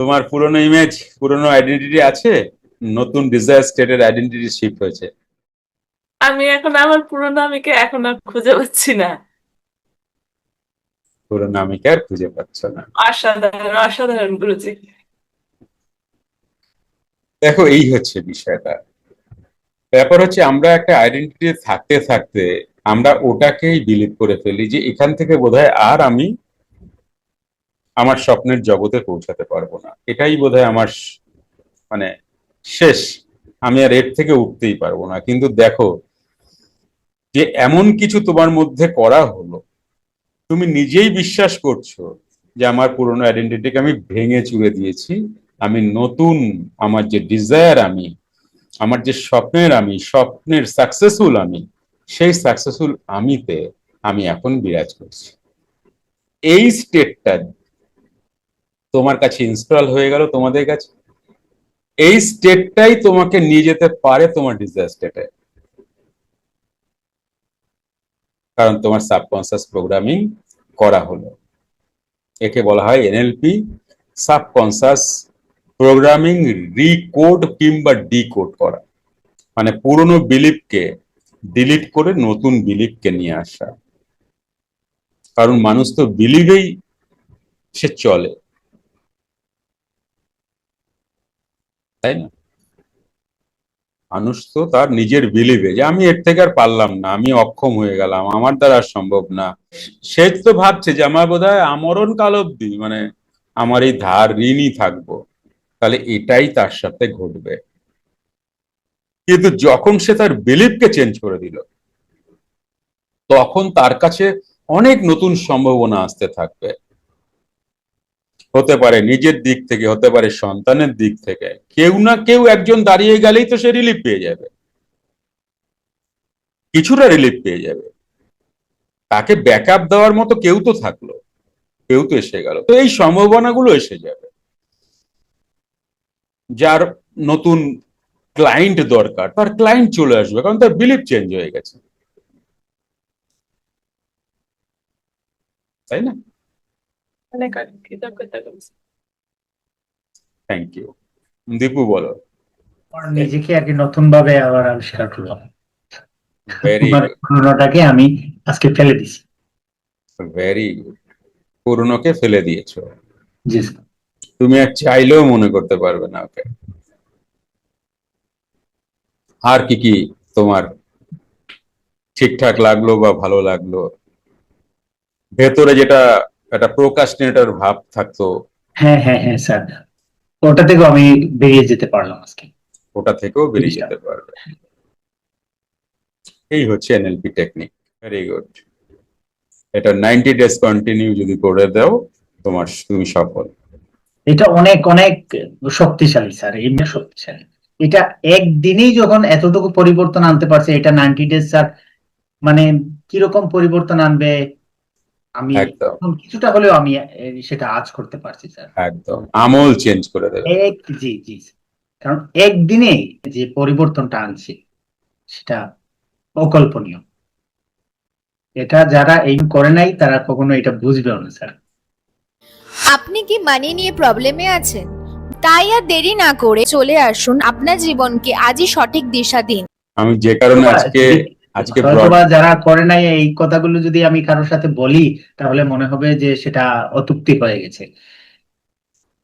তোমার পুরনো ইমেজ পুরনো আইডেন্টিটি আছে? নতুন ডিজায়ার স্টেটের আইডেন্টিটি শিফট হয়েছে। আমি এখন আমার পুরোনো আমিকে এখন আর খুঁজে পাচ্ছি না। পুরনো আমিকে আর খুঁজে পাচ্ছ না। অসাধারণ অসাধারণ গুরুজি। দেখো এই হচ্ছে বিষয়টা। ব্যাপার হচ্ছে আমরা একটা আইডেন্টিটি থাকতে থাকতে আমরা ওটাকেই বিলিভ করে ফেলি যে এখান থেকে বোধহয় আর আমি আমার স্বপ্নের জগতে পৌঁছাতে পারব না। এটাই বোধহয় আমার মানে শেষ। আমি আর এর থেকে উঠতেই পারব না। কিন্তু দেখো, যে এমন কিছু তোমার মধ্যে করা হলো, তুমি নিজেই বিশ্বাস করছ যে আমার পুরনো আইডেন্টিটিকে আমি ভেঙে চুরে দিয়েছি। আমি নতুন, আমার যে ডিজায়ার আমি, আমার যে স্বপ্নের আমি, স্বপ্নের সাকসেসফুল আমি, সেই সাকসেসফুল আমিতে আমি এখন বিরাজ করছি। এই স্টেটটা তোমার কাছে ইনস্টল হয়ে গেল তোমাদের কাছে। এই স্টেটটাই তোমাকে নিয়ে যেতে পারে তোমার ডিজায়ার স্টেটে কারণ তোমার সাবকনসিয়াস প্রোগ্রামিং করা হলো। একে বলা হয় এনএলপি সাবকনসিয়াস প্রোগ্রামিং রিকোড কিংবা ডিকোড করা। মানে পুরনো বিলিপকে ডিলিট করে নতুন বিলিপকে নিয়ে আসা। কারণ মানুষ তো বিলিভেই সে চলে। তাই না? মানুষ তো তার নিজের বিলিভে যে আমি এর থেকে আর পারলাম না, আমি অক্ষম হয়ে গেলাম, আমার দ্বারা সম্ভব না। সে তো ভাবছে যে আমার বোধ হয় আমরণ কাল অব্দি মানে আমার এই ধার ঋণই থাকব। তাহলে এটাই তার সাথে ঘটবে। কিন্তু যখন সে তার বিলিভকে চেঞ্জ করে দিল, তখন তার কাছে অনেক নতুন সম্ভাবনা আসতে থাকবে। হতে পারে নিজের দিক থেকে, হতে পারে সন্তানের দিক থেকে। কেউ না কেউ একজন দাঁড়িয়ে গেলেই তো সে রিলিফ পেয়ে যাবে। কিছুটা রিলিফ পেয়ে যাবে। তাকে ব্যাকআপ দেওয়ার মতো কেউ তো থাকল। কেউ তো এসে গেল। তো এই সম্ভাবনাগুলো এসে যাবে। যার নতুন ক্লায়েন্ট দরকার, তার ক্লায়েন্ট চলে আসবে, কারণ তার বিলিফ চেঞ্জ হয়ে গেছে। তাই না? অনেক অনেক কৃতজ্ঞতা করছি থ্যাংক ইউ দীপু বলো। নিজেকে আর কি নতুন ভাবে আবার আবিষ্কার করলাম। পুরোনোটাকে আমি আজকে ফেলে দিছি। ভেরি গুড পুরনোকে ফেলে দিয়েছ। জি তুমি আর চাইলেও মনে করতে পারবে না ওকে। আর কি কি তোমার ঠিকঠাক লাগল বা ভালো লাগল? ভেতরে যেটা একটা প্রোকাস্টিনেটর ভাব থাকতো। হ্যাঁ হ্যাঁ হ্যাঁ স্যার। ওটা থেকেও আমি বেরিয়ে যেতে পারলাম আজকে। ওটা থেকেও বেরিয়ে যেতে পারবে। এই হচ্ছে এনএলপি টেকনিক ভেরি গুড এটা নাইনটি ডেজ কন্টিনিউ যদি করে দাও তোমার তুমি সফল। এটা অনেক অনেক শক্তিশালী স্যার। এমনি শক্তিশালী। এটা একদিনেই যখন এতটুকু পরিবর্তন আনতে পারছে এটা নাইনটি ডেজ স্যার মানে কীরকম পরিবর্তন আনবে আমি একদম। কিছুটা হলেও আমি সেটা আজ করতে পারছি স্যার। একদম। আমল চেঞ্জ করে দেবে। এক জি জি কারণ একদিনে যে পরিবর্তনটা আনছে সেটা অকল্পনীয়। এটা যারা এই করে নাই তারা কখনো এটা বুঝবেও না স্যার। আপনি কি মানি নিয়ে প্রবলেমে আছেন? তাই আর দেরি না করে চলে আসুন। আপনার জীবনকে আজই সঠিক দিশা দিন। আমি যে কারণে আজকে আজকে যারা করে নাই এই কথাগুলো যদি আমি কারোর সাথে বলি তাহলে মনে হবে যে সেটা অতুক্তি হয়ে গেছে।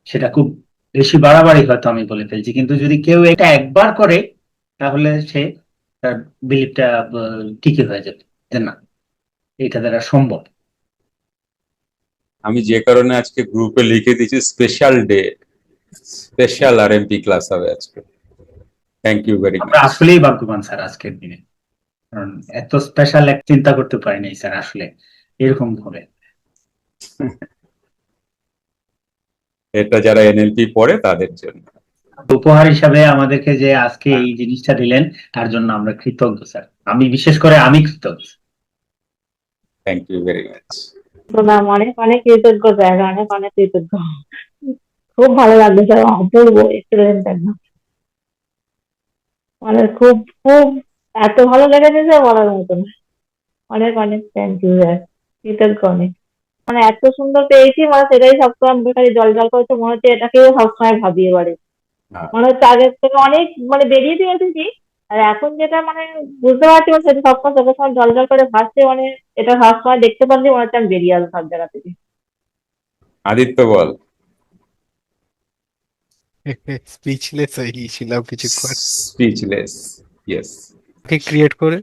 সেটা খুব বেশি বাড়াবাড়ি হয়তো আমি বলে ফেলছি। কিন্তু যদি কেউ এটা একবার করে তাহলে সে তার বিলিফটা ঠিকই হয়ে যাবে যে না এটা দ্বারা সম্ভব। আমি যে কারণে আজকে গ্রুপে লিখে দিয়েছি স্পেশাল ডে স্পেশাল আর এমপি ক্লাস হবে আজকে। থ্যাংক ইউ ভেরি মাচ আসলেই ভাগ্যবান স্যার আজকের দিনে। কারণ এত স্পেশাল এক চিন্তা করতে পারি নাই স্যার আসলে এরকম ভাবে। এটা যারা এনএলপি পড়ে তাদের জন্য। উপহার হিসাবে আমাদেরকে যে আজকে এই জিনিসটা দিলেন তার জন্য আমরা কৃতজ্ঞ স্যার। আমি বিশেষ করে আমি কৃতজ্ঞ। থ্যাংক ইউ ভেরি মাচ প্রণাম অনেক অনেক কৃতজ্ঞ স্যার। অনেক অনেক কৃতজ্ঞ। খুব ভালো লাগল স্যার। অপূর্ব এক্সেলেন্ট একদম। মানে খুব খুব এত ভালো লেগেছে স্যার বলার মতো না। অনেক অনেক থ্যাংক ইউ স্যার কৃতজ্ঞ অনেক। মানে এত সুন্দর পেয়েছি মানে সেটাই সবসময় মুখে খালি জল জল করছে মনে হচ্ছে এটাকেও সবসময় ভাবি এবারে হ্যাঁ। মনে হচ্ছে আগের থেকে অনেক মানে বেরিয়ে দিয়ে এসেছি আর এখন যেটা মানে বুঝতে পারছি মানে সেটা সবসময় চোখের সময় জল জল করে ভাসছে মানে এটা সবসময় দেখতে পারলে মনে হচ্ছে আমি বেরিয়ে আসব সব জায়গা থেকে। আদিত্য বল। স্পিচলেস হয়ে গিয়েছিলাম কিছুক্ষণ। স্পিচলেস ইয়েস তাকে ক্রিয়েট করে,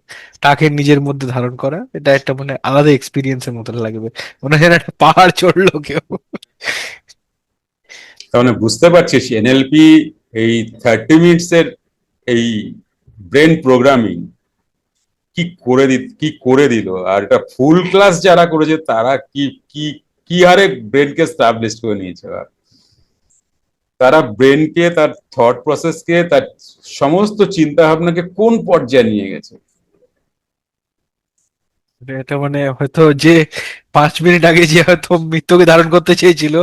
তাকে নিজের মধ্যে ধারণ করা, এটা একটা মানে আলাদা এক্সপিরিয়েন্সের মতো লাগবে। মনে হয় একটা পাহাড় চড়লো কেউ। মানে বুঝতে পারছিস এনএলপি এই থার্টি মিনিটস এর এই ব্রেন প্রোগ্রামিং কি করে দি, কি করে দিল? আর এটা ফুল ক্লাস যারা করেছে, তারা কি কি কি হারে ব্রেনকে স্টাবলিশ করে নিয়েছে? আর তারা ব্রেনকে তার থট প্রসেসকে তার সমস্ত চিন্তা ভাবনাকে কোন পর্যায়ে নিয়ে গেছে? এটা মানে হয়তো যে পাঁচ মিনিট আগে যে হয়তো মৃত্যুকে ধারণ করতে চেয়েছিল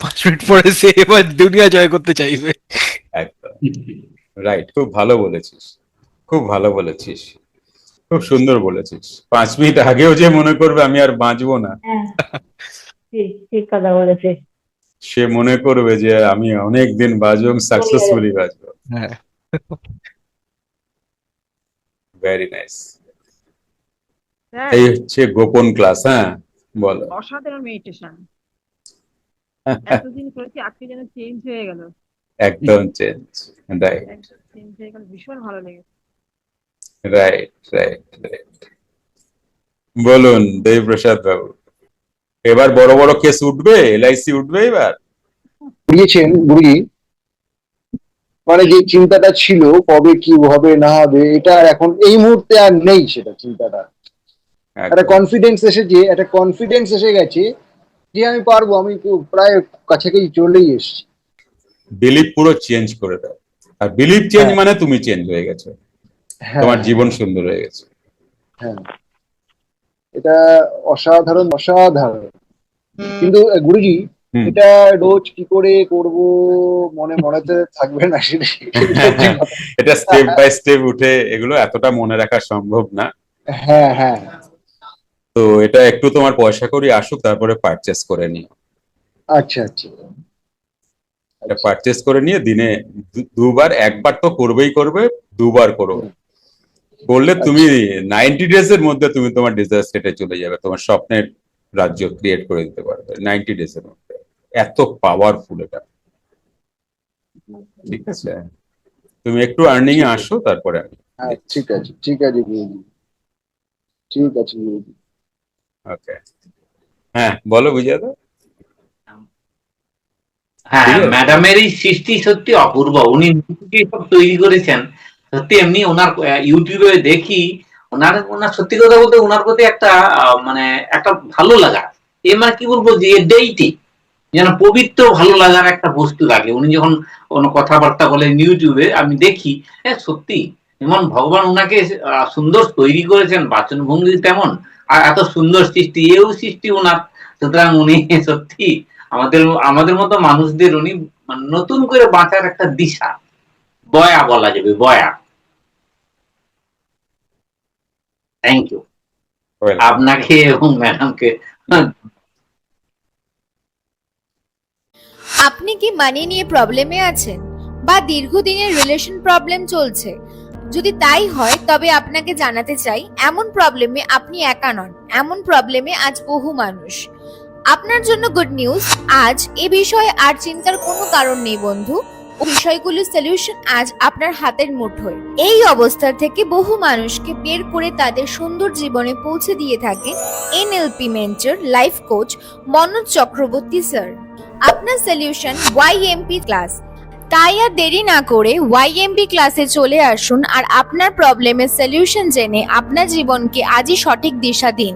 পাঁচ মিনিট পরে সে এবার দুনিয়া জয় করতে চাইবে। একদম। রাইট খুব ভালো বলেছিস। খুব ভালো বলেছিস। খুব সুন্দর বলেছিস। পাঁচ মিনিট আগেও যে মনে করবে আমি আর বাঁচবো না। হ্যাঁ। ঠিক ঠিক কথা বলেছে সে মনে করবে যে আমি অনেক দিন বাঁচবো সাকসেসফুলি হ্যাঁ। ভেরি নাইস এই হচ্ছে গোপন ক্লাস হ্যাঁ? বলো। অসাধারণ মেডিটেশন এতদিন করেছি আজকে যেন চেঞ্জ হয়ে গেল। একদম চেঞ্জ রাইট চেঞ্জ হয়ে গেল ভীষণ ভালো লেগেছে। রাইট রাইট রাইট বলুন দেবপ্রসাদ বাবু। এবার বড় বড় কেস উঠবে এলআইসি উঠবে এবার। দিয়েছেন গুরুজি মানে যে চিন্তাটা ছিল কবে কি হবে না হবে এটা আর এখন এই মুহূর্তে আর নেই সেটা চিন্তাটা। একটা কনফিডেন্স এসেছে একটা কনফিডেন্স এসে গেছে যে আমি পারব আমি প্রায় কাছাকাছি চলেই এসেছি। বিলিভ পুরো চেঞ্জ করে দাও। আর বিলিভ চেঞ্জ হ্যাঁ। মানে তুমি চেঞ্জ হয়ে গেছো। হ্যাঁ। তোমার জীবন সুন্দর হয়ে গেছে। হ্যাঁ। এটা অসাধারণ অসাধারণ। কিন্তু গুরুজি এটা রোজ কি করে করব মনে মনেতে থাকবে না হচ্ছে কথা। এটা স্টেপ বাই স্টেপ উঠে এগুলো এতটা মনে রাখা সম্ভব না। হ্যাঁ হ্যাঁ। তো এটা একটু তোমার পয়সা করি আসুক তারপরে পারচেস করে নিও। আচ্ছা আচ্ছা। এটা পারচেস করে নিয়ে দিনে দুবার একবার তো করবেই করবে দুবার করো। করলে তুমি নাইনটি ডেজ এর মধ্যে তুমি তোমার ডিজায়ার স্টেটে চলে যাবে তোমার স্বপ্নের রাজ্য ক্রিয়েট করে দিতে পারবে নাইনটি ডেজ এর মধ্যে। এত পাওয়ারফুল এটা। ঠিক আছে? তুমি একটু আর্নিং এ আসো তারপরে আমি হ্যাঁ ঠিক আছে ঠিক আছে ঠিক আছে ওকে হ্যাঁ বলো বিজয় দা হ্যাঁ। ম্যাডামের এই সৃষ্টি সত্যি অপূর্ব। উনি সব তৈরি করেছেন। সত্যি এমনি ওনার ইউটিউবে দেখি, ওনার ওনার সত্যি কথা বলতে ওনার প্রতি একটা মানে একটা ভালো লাগা। এ মানে কি বলব যে ডেইটি যেন পবিত্র, ভালো লাগার একটা বস্তু লাগে। উনি যখন কোনো কথাবার্তা বলেন ইউটিউবে, আমি দেখি হ্যাঁ সত্যি, যেমন ভগবান ওনাকে সুন্দর তৈরি করেছেন বাচন ভঙ্গি তেমন, আর এত সুন্দর সৃষ্টি, এও সৃষ্টি ওনার সুতরাং উনি সত্যি আমাদের আমাদের মতো মানুষদের উনি মানে নতুন করে বাঁচার একটা দিশা। বয়া বলা যাবে, বয়া। থ্যাংক ইউ আপনাকে এবং ম্যাডামকে। আপনি কি মানি নিয়ে প্রবলেমে আছেন? বা দীর্ঘদিনের রিলেশন প্রবলেম চলছে? যদি তাই হয় তবে আপনাকে জানাতে চাই এমন প্রবলেমে আপনি একা নন। এমন প্রবলেমে আজ বহু মানুষ। আপনার জন্য গুড নিউজ আজ এ বিষয়ে আর চিন্তার কোনো কারণ নেই বন্ধু। ও বিষয়গুলোর সলিউশন আজ আপনার হাতের মুঠোয় এই অবস্থা থেকে বহু মানুষকে বের করে তাদের সুন্দর জীবনে পৌঁছে দিয়ে থাকে NLP mentor life coach Manoj Chakraborty sir আপনার সলিউশন ওয়াইএমপি ক্লাস তাই আর দেরি না করে ওয়াইএমপি ক্লাসে চলে আসুন আর আপনার প্রবলেমের সলিউশন জেনে আপনার জীবনকে আজই সঠিক দিশা দিন।